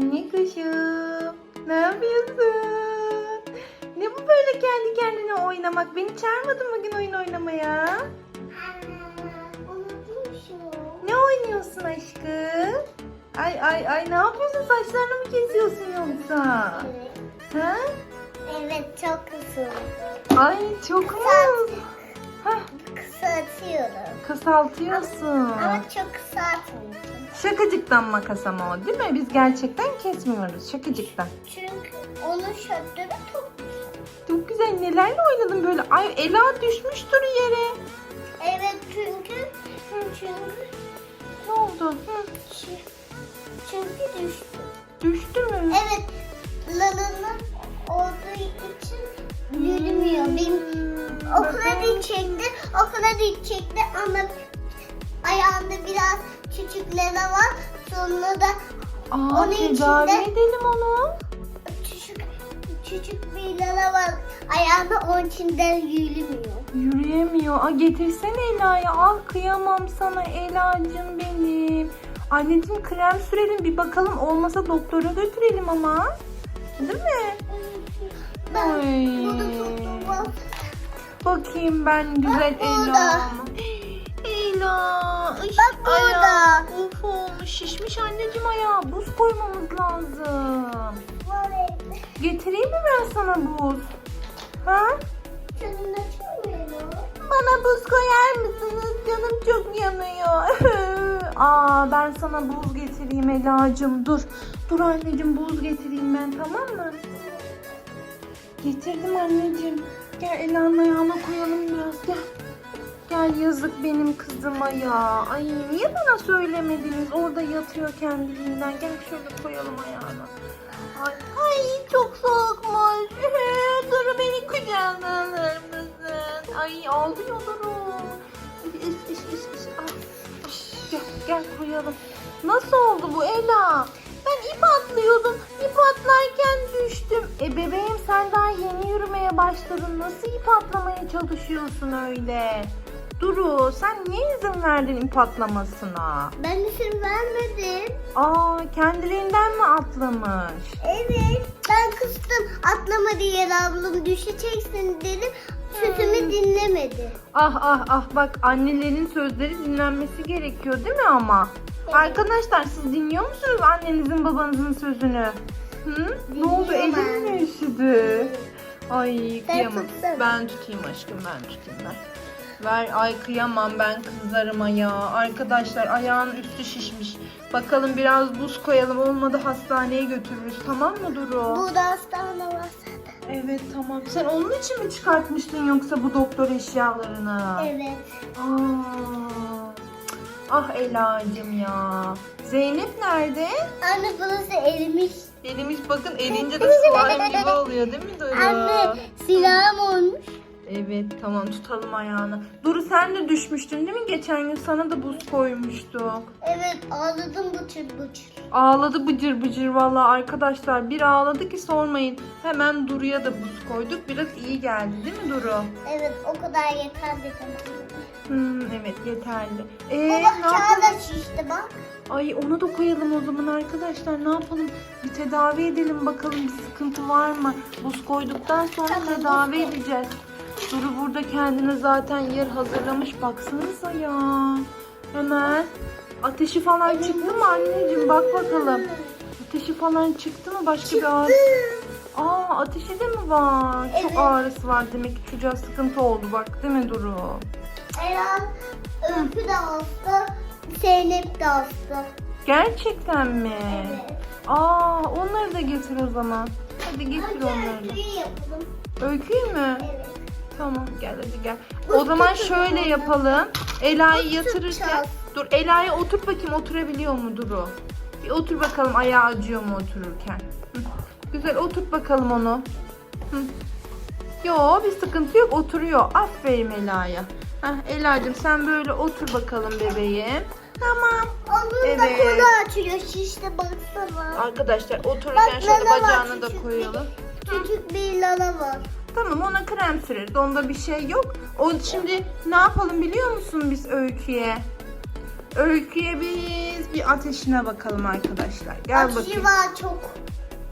Anne kuşum. Ne yapıyorsun? Ne bu böyle kendi kendine oynamak? Beni çağırmadın bugün oyun oynamaya. Ne oynuyorsun aşkım? Ay ay ay ne yapıyorsun? Saçlarını mı kesiyorsun yoksa? Ha? Evet çok kısa. Ay çok mu? Hah, Kısaltıyorum. kısaltıyorsun. Ama çok kısaltmayacağım. Şakacıktan makas ama o değil mi? Biz gerçekten kesmiyoruz. Şakacıktan. Çünkü onun şartları çok Çok güzel. Nelerle oynadın böyle? Ay Ela düşmüştür yere. Evet çünkü çünkü Ne oldu? Hı, çünkü düştü. düştü mü? Evet Lala'nın olduğu için yürümüyor. Benim okula gidecekti. Okula gidecekti ama ayağında biraz küçük Lala var. Sonra da Aa, Onun tedavi içinde- edelim onu. küçük küçük bir var. Ayağında onun içinden yürümüyor. Yürüyemiyor. Aa, getirsene Ela'ya. Ah kıyamam sana Ela'cığım benim. Anneciğim krem sürelim bir bakalım. Olmasa doktora götürelim ama. Değil mi? Ben Ay. bunu tuttum. Bakayım ben güzel Bak burada. Ela. Iş, Bak burada. Uf olmuş şişmiş anneciğim ayağı. Buz koymamız lazım. Getireyim mi ben sana buz? Ha? Bana buz koyar mısınız? Canım çok yanıyor. Aa ben sana buz getireyim Ela'cığım. Dur. Dur anneciğim buz getireyim ben tamam mı? Getirdim anneciğim. Gel Ela'nın ayağına koyalım biraz gel. Gel yazık benim kızıma ya. Ay niye bana söylemediniz? Orada yatıyor kendiliğinden. Gel şöyle koyalım ayağına. Ay, ay çok soğukmuş. Duru beni kucağına alır mısın? Ay ağlıyor Duru. Gel, gel koyalım. Nasıl oldu bu Ela? Ben ip atlıyordum. İp atlarken düştüm. E bebeğim sen daha yeni yürümeye başladın. Nasıl ip atlamaya çalışıyorsun öyle? Duru sen niye izin verdin ip atlamasına? Ben izin vermedim. Aa kendiliğinden mi atlamış? Evet. Ben kıstım. Atlama diye ablam düşeceksin dedim. Sözümü dinlemedi. Ah ah ah bak annelerin sözleri dinlenmesi gerekiyor değil mi ama? Arkadaşlar siz dinliyor musunuz annenizin babanızın sözünü? Hı? Ne oldu elin mi üşüdü? Ay kıyamam. Ben tutayım aşkım ben tutayım ben. Ver ay kıyamam ben kızlarıma ya. Arkadaşlar ayağın üstü şişmiş. Bakalım biraz buz koyalım olmadı hastaneye götürürüz tamam mı Duru? Burada hastane var zaten. Evet tamam. Sen onun için mi çıkartmıştın yoksa bu doktor eşyalarını? Evet. Aa, ah Ela'cığım ya. Zeynep nerede? Anne burası erimiş. Elimiz bakın erince de slime gibi oluyor değil mi Duru? Anne silahım olmuş. Evet tamam tutalım ayağını. Duru sen de düşmüştün değil mi? Geçen gün sana da buz koymuştuk. Evet ağladım bıçır bıçır. Ağladı bıcır bıcır vallahi arkadaşlar. Bir ağladı ki sormayın. Hemen Duru'ya da buz koyduk. Biraz iyi geldi değil mi Duru? Evet o kadar yeter dedim. Hmm, evet yeterli. Ee, Baba ne yapalım? kağıda şişti bak. Ay ona da koyalım o zaman arkadaşlar. Ne yapalım? Bir tedavi edelim bakalım bir sıkıntı var mı? Buz koyduktan sonra Tamam, tedavi edeceğiz. Duru burada kendine zaten yer hazırlamış. Baksanıza ya. Hemen. Ateşi falan çıktı mı anneciğim? Bak bakalım. Ateşi falan çıktı mı? Başka bir ağrı? Aa ateşi de mi var? Çok ağrısı var demek ki çocuğa sıkıntı oldu bak değil mi Duru? Eren Öykü de hasta. Zeynep de hasta. Gerçekten mi? Evet. Aa onları da getir o zaman. Hadi getir Hadi onları da. öyküyü yapalım. Öyküyü mü? Evet. Tamam gel hadi gel. O zaman şöyle yapalım. Ela'yı yatırırken. Dur Ela'ya oturt bakayım oturabiliyor mu Duru? Bir otur bakalım ayağı acıyor mu otururken. Hı. Güzel oturt bakalım onu. Hı. Yo bir sıkıntı yok oturuyor. Aferin Ela'ya. Heh, Ela'cığım sen böyle otur bakalım bebeğim. Tamam. Onun da Evet. kolu açıyor şişte baksana. Arkadaşlar otururken Bak, şöyle Lala var, bacağını da küçük bir- koyalım. Küçük bir lala var. Tamam ona krem süreriz. Onda bir şey yok. O şimdi ne yapalım biliyor musun biz öyküye? Öykü'ye biz bir ateşine bakalım arkadaşlar. Gel Ateşi bakayım. var çok.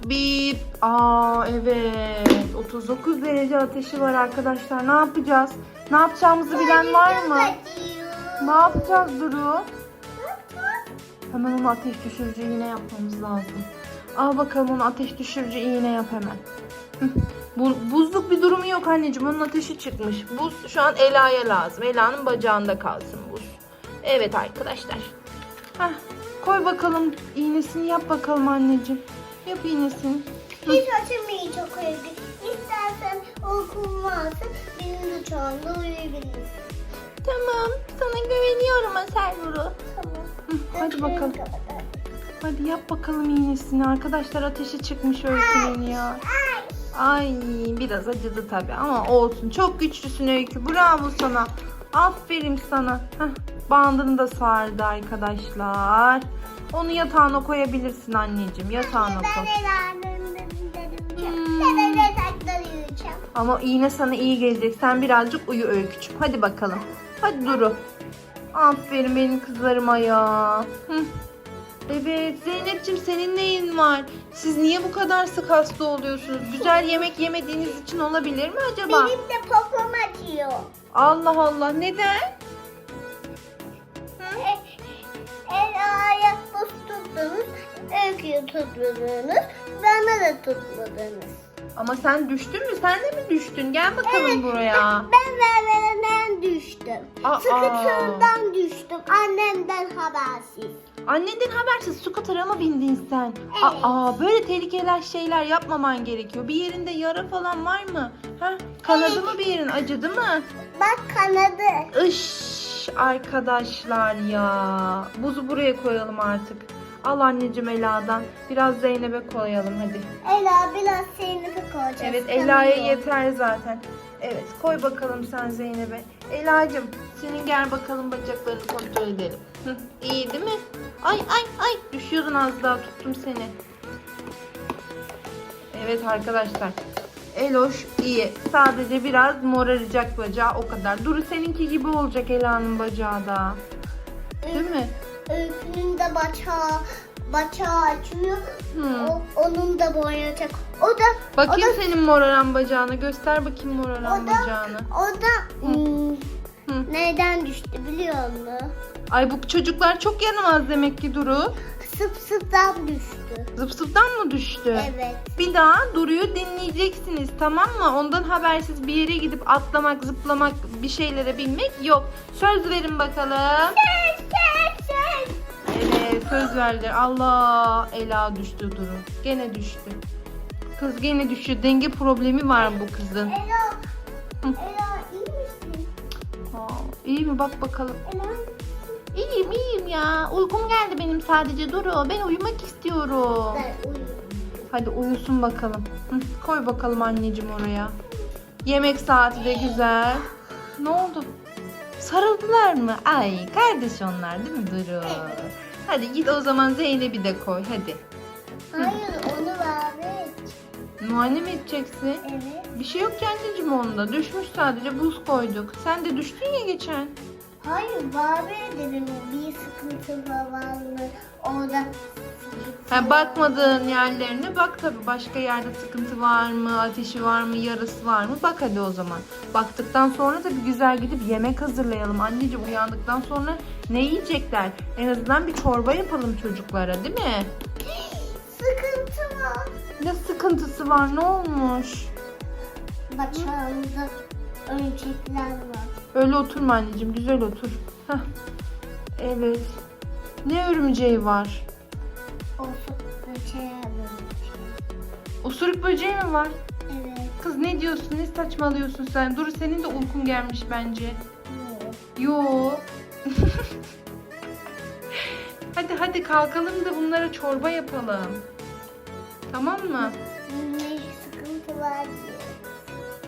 Bir, aa evet 39 derece ateşi var arkadaşlar. Ne yapacağız? Ne yapacağımızı bilen var mı? Ne yapacağız Duru? Hemen onu ateş düşürücü iğne yapmamız lazım. Al bakalım onu ateş düşürücü iğne yap hemen. Bu, buzluk bir durumu yok anneciğim. Onun ateşi çıkmış. Buz şu an Ela'ya lazım. Ela'nın bacağında kalsın buz. Evet arkadaşlar. Heh, koy bakalım iğnesini yap bakalım anneciğim. Yap iğnesini. Hiç açamayacak öyle. İstersen uykun varsa benim uçağımda uyuyabilirsin. Tamam. Sana güveniyorum Asel Duru. Tamam. Hı, hadi bakalım. Hadi yap bakalım iğnesini. Arkadaşlar ateşi çıkmış öykünün ya. Ay biraz acıdı tabii ama olsun. Çok güçlüsün Öykü. Bravo sana. Aferin sana. Heh, bandını da sardı arkadaşlar. Onu yatağına koyabilirsin anneciğim. Yatağına koy. Hmm. Ama iğne sana iyi gelecek. Sen birazcık uyu Öykücüğüm. Hadi bakalım. Hadi Duru. Aferin benim kızlarıma ya. Hı. Evet Zeynep'ciğim senin neyin var? Siz niye bu kadar sık hasta oluyorsunuz? Güzel yemek yemediğiniz için olabilir mi acaba? Benim de popom acıyor. Allah Allah neden? E, Ela'ya buz tuttunuz, öyküyü tutmadınız, bana da tutmadınız. Ama sen düştün mü? Sen de mi düştün? Gel bakalım buraya. Ben vermelenen düştüm. Aa. Sıkıntımdan düştüm, annemden habersiz. Annenden habersiz scooter'a mı bindin sen? Evet. Aa böyle tehlikeli şeyler yapmaman gerekiyor. Bir yerinde yara falan var mı? Ha? Kanadı mı bir yerin? Acıdı mı? Bak kanadı. Iş arkadaşlar ya. Buzu buraya koyalım artık. Al anneciğim Ela'dan. Biraz Zeynep'e koyalım hadi. Ela biraz Zeynep'e koyacağız. Evet. Ela'ya yeter zaten. Evet koy bakalım sen Zeynep'e. Ela'cığım senin gel bakalım bacaklarını kontrol edelim. Hı, iyi değil mi? Ay ay ay düşüyordun az daha tuttum seni. Evet arkadaşlar. Eloş iyi. Sadece biraz moraracak bacağı o kadar. Duru seninki gibi olacak Ela'nın bacağı da. Değil mi? Öykünün de bacağı, bacağı açıyor. Hmm. O, onun da boyayacak. O da Bakayım o da, senin moraran bacağını. Göster bakayım moraran O da- bacağını. o da hmm, Hı. neden düştü biliyor musun? Ay bu çocuklar çok yaramaz demek ki Duru. Sıp sıptan düştü. Zıp zıptan mı düştü? Evet. Bir daha Duru'yu dinleyeceksiniz tamam mı? Ondan habersiz bir yere gidip atlamak, zıplamak, bir şeylere binmek yok. Söz verin bakalım. Sen sen sen. Evet söz verdiler. Allah Ela düştü Duru. Gene düştü. Kız gene düşüyor. Denge problemi var bu kızın. Ela. Hı. Ela iyi misin? Aa, iyi mi bak bakalım. Ela. İyiyim iyiyim ya. Uykum geldi benim sadece Duru. Ben uyumak istiyorum. Ben uyuyorum. Hadi uyusun bakalım. Hı, koy bakalım anneciğim oraya. Yemek saati de güzel. Ne oldu? Sarıldılar mı? Ay kardeş onlar değil mi Duru? Hadi git o zaman Zeynep'i de koy hadi. Hayır onu ver. Muayene mi edeceksin? Evet. Bir şey yok ki anneciğim onda. Düşmüş sadece buz koyduk. Sen de düştün ya geçen. Hayır Barbie dedim bir sıkıntı var mı? Orada Ha, bakmadığın yerlerine bak tabii. Başka yerde sıkıntı var mı? Ateşi var mı? Yarası var mı? Bak hadi o zaman. Baktıktan sonra da bir güzel gidip yemek hazırlayalım. Anneciğim uyandıktan sonra ne yiyecekler? En azından bir çorba yapalım çocuklara değil mi? sıkıntı var. Ne sıkıntısı var? Ne olmuş? Bacağımda örümcekler var. Öyle oturma anneciğim. Güzel otur. Heh. Evet. Ne örümceği var? Böceğe örümcek. Osuruk böceği mi var? Evet. Kız ne diyorsun? Ne saçmalıyorsun sen? Dur senin de uykun gelmiş bence. Yok. Yo. hadi hadi kalkalım da bunlara çorba yapalım. Tamam mı? Ne sıkıntı var diye.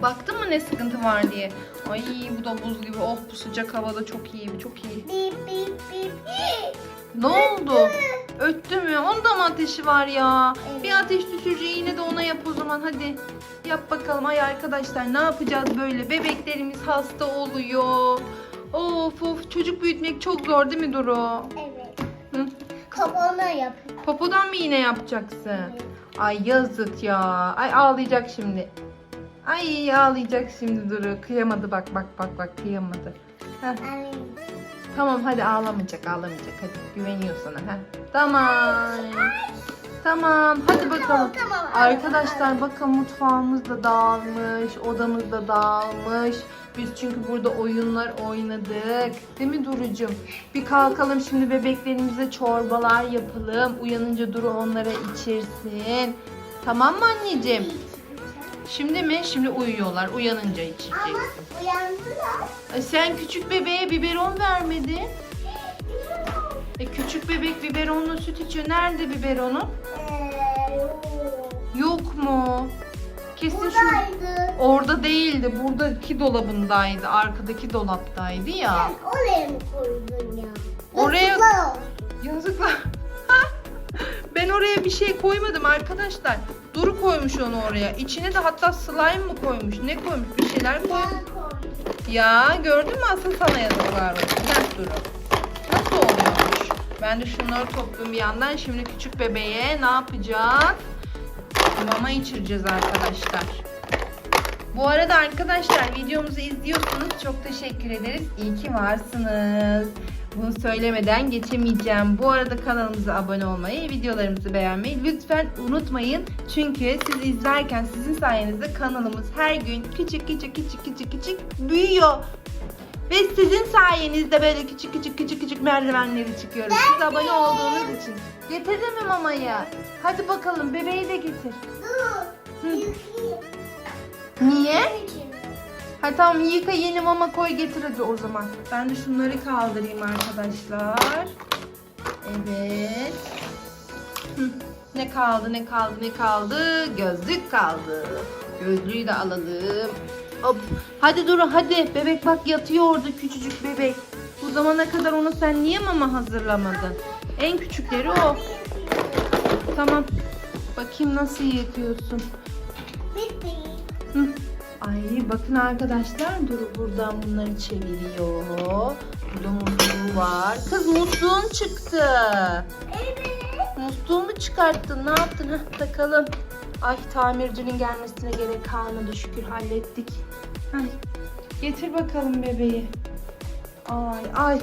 Baktın mı ne sıkıntı var diye. Ay bu da buz gibi. Oh bu sıcak havada çok iyi. Çok iyi. Bip bip bip. Ne oldu? Öttü mü? Onda mı ateşi var ya? Evet. Bir ateş düşürücü iğne de ona yap o zaman hadi. Yap bakalım. Ay arkadaşlar ne yapacağız böyle? Bebeklerimiz hasta oluyor. Of of çocuk büyütmek çok zor değil mi Duru? Evet. Hı? Kapağına yap. Popodan mı iğne yapacaksın? Ay yazık ya. Ay ağlayacak şimdi. Ay ağlayacak şimdi Duru. Kıyamadı bak bak bak bak kıyamadı. Heh, tamam hadi ağlamayacak ağlamayacak hadi güveniyor sana. Heh. Tamam. Tamam hadi bakalım. Arkadaşlar bakın mutfağımız da dağılmış, odamız da dağılmış. Biz çünkü burada oyunlar oynadık. Değil mi Duru'cum? Bir kalkalım şimdi bebeklerimize çorbalar yapalım. Uyanınca Duru onlara içirsin. Tamam mı anneciğim? Şimdi mi? Şimdi uyuyorlar. Uyanınca Ama içeceksin. uyandılar. Ay sen küçük bebeğe biberon vermedin. E küçük bebek biberonla süt içiyor. Nerede biberonu? Ee, Yok mu? Kesin şu buradaydı. Orada değildi. Buradaki dolabındaydı. Arkadaki dolaptaydı ya. Sen oraya mı koydun ya? Oraya-. Yazıklar. Ben oraya bir şey koymadım arkadaşlar. Duru koymuş onu oraya. İçine de hatta slime mı koymuş? Ne koymuş? Bir şeyler koymuş. Ya gördün mü asıl sana yazıklar olsun. Gel Duru. Nasıl oluyormuş? Ben de şunları topluyorum bir yandan. Şimdi küçük bebeğe ne yapacağız? Mama içireceğiz arkadaşlar. Bu arada arkadaşlar videomuzu izliyorsunuz. Çok teşekkür ederiz. İyi ki varsınız. Bunu söylemeden geçemeyeceğim. Bu arada kanalımıza abone olmayı, videolarımızı beğenmeyi lütfen unutmayın. Çünkü siz izlerken sizin sayenizde kanalımız her gün küçük küçük küçük küçük küçük büyüyor. Ve sizin sayenizde böyle küçük küçük küçük küçük merdivenleri çıkıyoruz. Siz abone olduğunuz için. Getirdin mi mamayı? Hadi bakalım bebeği de getir. Dur. Hı. Niye? Ha tamam yıka yeni mama koy getir hadi o zaman. Ben de şunları kaldırayım arkadaşlar. Evet. Hı, Ne kaldı ne kaldı ne kaldı? Gözlük kaldı. Gözlüğü de alalım. Hop. Hadi Duru hadi. Bebek bak yatıyor orada küçücük bebek. Bu zamana kadar onu sen niye mama hazırlamadın? En küçükleri o. Tamam. Bakayım nasıl yıkıyorsun. Bitti. Hı. Ay bakın arkadaşlar Duru buradan bunları çeviriyor. Burada musluğu var. Kız musluğun çıktı. Evet. Musluğumu çıkarttın. Ne yaptın? Heh, takalım. Ay tamircinin gelmesine gerek kalmadı şükür hallettik. Ay, getir bakalım bebeği. Ay ay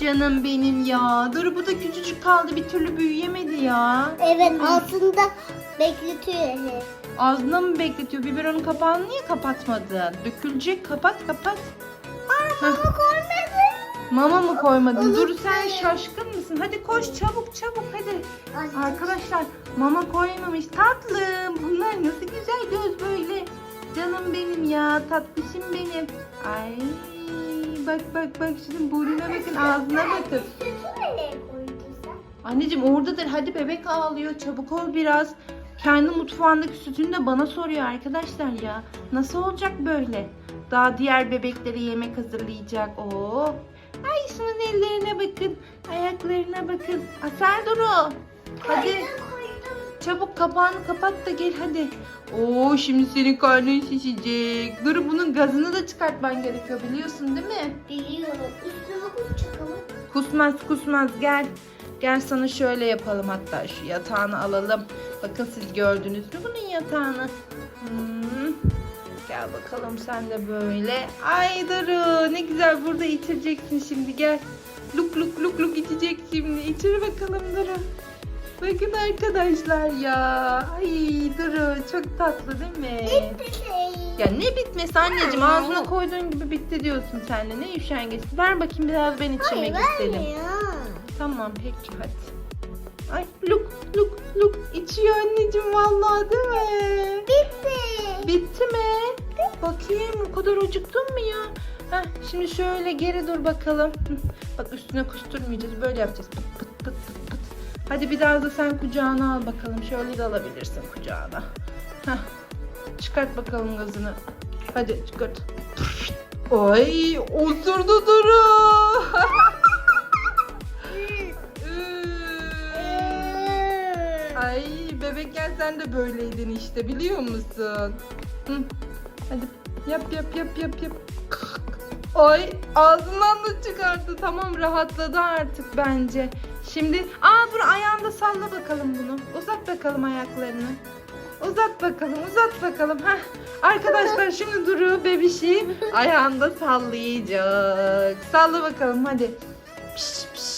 canım benim ya. Duru bu da küçücük kaldı bir türlü büyüyemedi ya. Evet aslında bekletiyor hep. Ağzına mı bekletiyor? Biberonun kapağını niye kapatmadın? Dökülecek. Kapat kapat. Ama koymadı. Mama mı koymadın? Unuttum. Dur sen şaşkın mısın? Hadi koş çabuk çabuk hadi. Ay. Arkadaşlar mama koymamış. Tatlım. Bunlar nasıl güzel göz böyle. Canım benim ya. Tatlışım benim. Ay bak bak bak şimdi burnuna bakın ağzına bakın. Sütü nereye koydun sen? Anneciğim oradadır. Hadi bebek ağlıyor. Çabuk ol biraz. Kendi mutfağındaki sütünü de bana soruyor arkadaşlar ya. Nasıl olacak böyle? Daha diğer bebeklere yemek hazırlayacak. Oo. Ay şunun ellerine bakın. Ayaklarına bakın. Asel Duru. Hadi Koydum, koydum. çabuk kapağını kapat da gel hadi. Oo şimdi senin karnın şişecek. Duru bunun gazını da çıkartman gerekiyor biliyorsun değil mi? Biliyorum. Üstüne kus çıkalım. Kusmaz kusmaz gel. Gel sana şöyle yapalım hatta şu yatağını alalım. Bakın siz gördünüz mü bunun yatağını? Hmm. Gel bakalım sen de böyle. Ay Duru ne güzel burada içeceksin şimdi gel. Luk luk luk luk içecek şimdi. İçir bakalım Duru. Bakın arkadaşlar ya. Ay Duru çok tatlı değil mi? Bitti şey. Ya ne bitmesi anneciğim ağzına koyduğun gibi bitti diyorsun sen de ne üşengeç. Ver bakayım biraz ben içmek Hayır istedim. verme ya. Tamam peki hadi. Ay luk luk luk içiyor anneciğim vallahi değil mi? Bitti. Bitti mi? Bakayım o kadar acıktın mı ya? Heh, şimdi şöyle geri dur bakalım. Bak üstüne kusturmayacağız böyle yapacağız. Pıt pıt pıt pıt pıt. Hadi biraz da sen kucağına al bakalım. Şöyle de alabilirsin kucağına. Heh. Çıkart bakalım gazını. Hadi çıkart. Ay osurdu Duru. Ay bebekken sen de böyleydin işte biliyor musun? Hı. Hadi yap yap yap yap yap. Ay ağzından da çıkarttı. Tamam rahatladı artık bence. Şimdi aa dur ayağında salla bakalım bunu. Uzat bakalım ayaklarını. Uzat bakalım uzat bakalım. Heh. Arkadaşlar şimdi Duru bebişi ayağında sallayacak. Salla bakalım hadi. Piş, piş.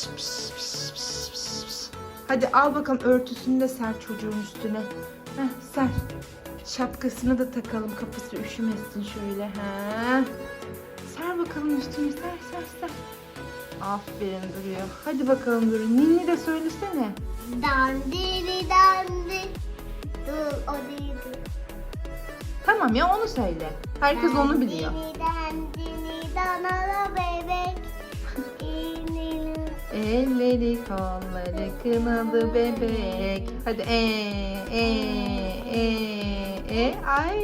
Hadi al bakalım örtüsünü de ser çocuğun üstüne. Heh, ser. Şapkasını da takalım kafası üşümesin şöyle. Heh. Ser bakalım üstüne ser ser ser. Aferin duruyor. Hadi bakalım Duru. Ninni de söylesene. Dandiri dandi. Dur o değildi. Tamam ya onu söyle. Herkes onu biliyor. Dandini dandini danalı Elleri kolları kınalı bebek. Hadi e e e e ay.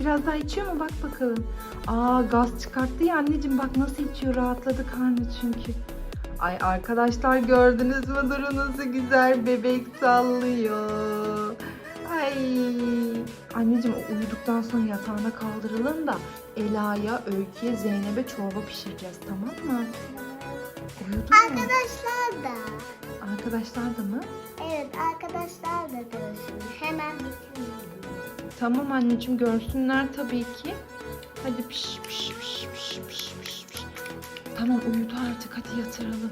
Biraz daha içiyor mu bak bakalım. Aa gaz çıkarttı ya anneciğim bak nasıl içiyor rahatladı karnı çünkü. Ay arkadaşlar gördünüz mü Duru nasıl güzel bebek sallıyor. Ay anneciğim uyuduktan sonra yatağına kaldıralım da Ela'ya, Öykü'ye, Zeynep'e çorba pişireceğiz tamam mı? Uyudu? Arkadaşlar da. Arkadaşlar da mı? Evet arkadaşlar da görsün. Hemen bitirmeyin. Tamam anneciğim görsünler tabii ki. Hadi piş piş piş piş piş piş piş. Tamam uyudu artık hadi yatıralım.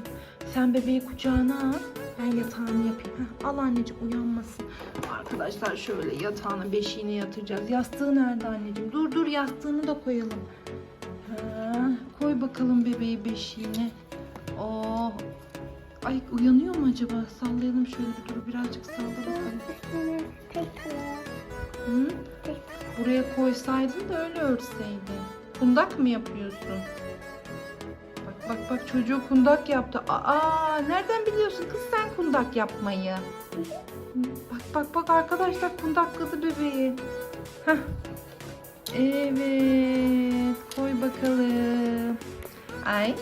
Sen bebeği kucağına al. Ben yatağını yapayım. Heh, al anneciğim uyanmasın. Arkadaşlar şöyle yatağına beşiğine yatıracağız. Yastığı nerede anneciğim? Dur dur yastığını da koyalım. Ha, koy bakalım bebeği beşiğine. Oh. Ay uyanıyor mu acaba? Sallayalım şöyle bir dur birazcık salla. Hı? Buraya koysaydın da öyle örtseydin. Kundak mı yapıyorsun? Bak bak bak çocuğu kundak yaptı. Aa nereden biliyorsun kız sen kundak yapmayı? Bak bak bak arkadaşlar kundakladı bebeği. Heh. Evet koy bakalım. Ay.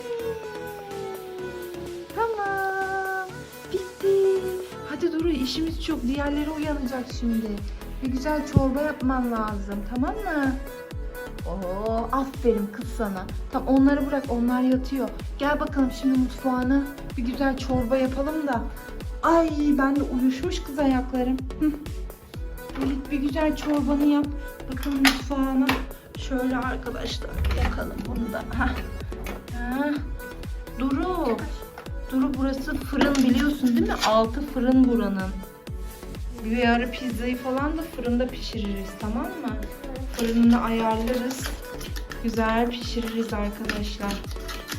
Hadi Duru işimiz çok. Diğerleri uyanacak şimdi. Bir güzel çorba yapman lazım. Tamam mı? Oo, aferin kız sana. Tamam onları bırak. Onlar yatıyor. Gel bakalım şimdi mutfağına. Bir güzel çorba yapalım da. Ay ben de uyuşmuş kız ayaklarım. Evet bir güzel çorbanı yap. Bakalım mutfağına. Şöyle arkadaşlar yakalım bunu da. Heh. Duru. Duru burası fırın biliyorsun değil mi? Altı fırın buranın. Bir ara pizzayı falan da fırında pişiririz tamam mı? Fırını ayarlarız. Güzel pişiririz arkadaşlar.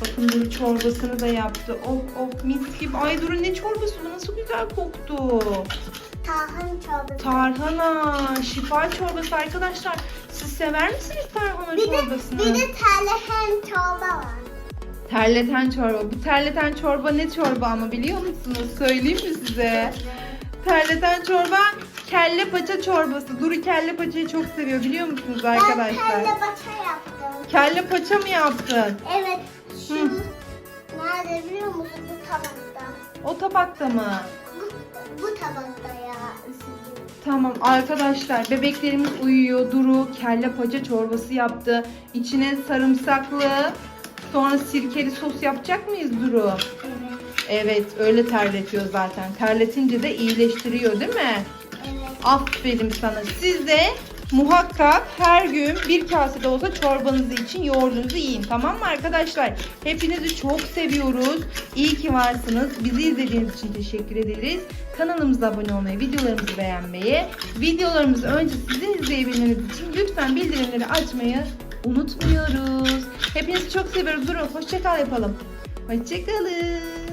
Bakın Duru çorbasını da yaptı. Oh oh mis gibi. Ay Duru ne çorbası bu nasıl güzel koktu. Tahan çorbası. Tarhana, şifa çorbası arkadaşlar. Siz sever misiniz tarhana bir de, çorbasını? bir de terlehen çorba var. Terleten çorba. Bu terleten çorba ne çorba ama biliyor musunuz? Söyleyeyim mi size? Terleten çorba kelle paça çorbası. Duru kelle paçayı çok seviyor biliyor musunuz Ben arkadaşlar? kelle baça yaptım. Kelle paça mı yaptın? Evet. Şu Hı. nerede biliyor musun? Bu tabakta. O tabakta mı? Bu, bu tabakta ya. Tamam arkadaşlar bebeklerimiz uyuyor. Duru kelle paça çorbası yaptı. İçine sarımsaklı sonra sirkeli sos yapacak mıyız Duru? Evet. Öyle terletiyor zaten. Terletince de iyileştiriyor değil mi? Evet. Aferin sana. Siz de muhakkak her gün bir kase de olsa çorbanızı için yoğurdunuzu yiyin. Tamam mı arkadaşlar? Hepinizi çok seviyoruz. İyi ki varsınız. Bizi izlediğiniz için teşekkür ederiz. Kanalımıza abone olmayı, videolarımızı beğenmeyi, videolarımızı önce sizin izleyebilmeniz için lütfen bildirimleri açmayı unutmuyoruz. Hepinizi çok seviyoruz. Durun hoşçakal yapalım. Hoşçakalın.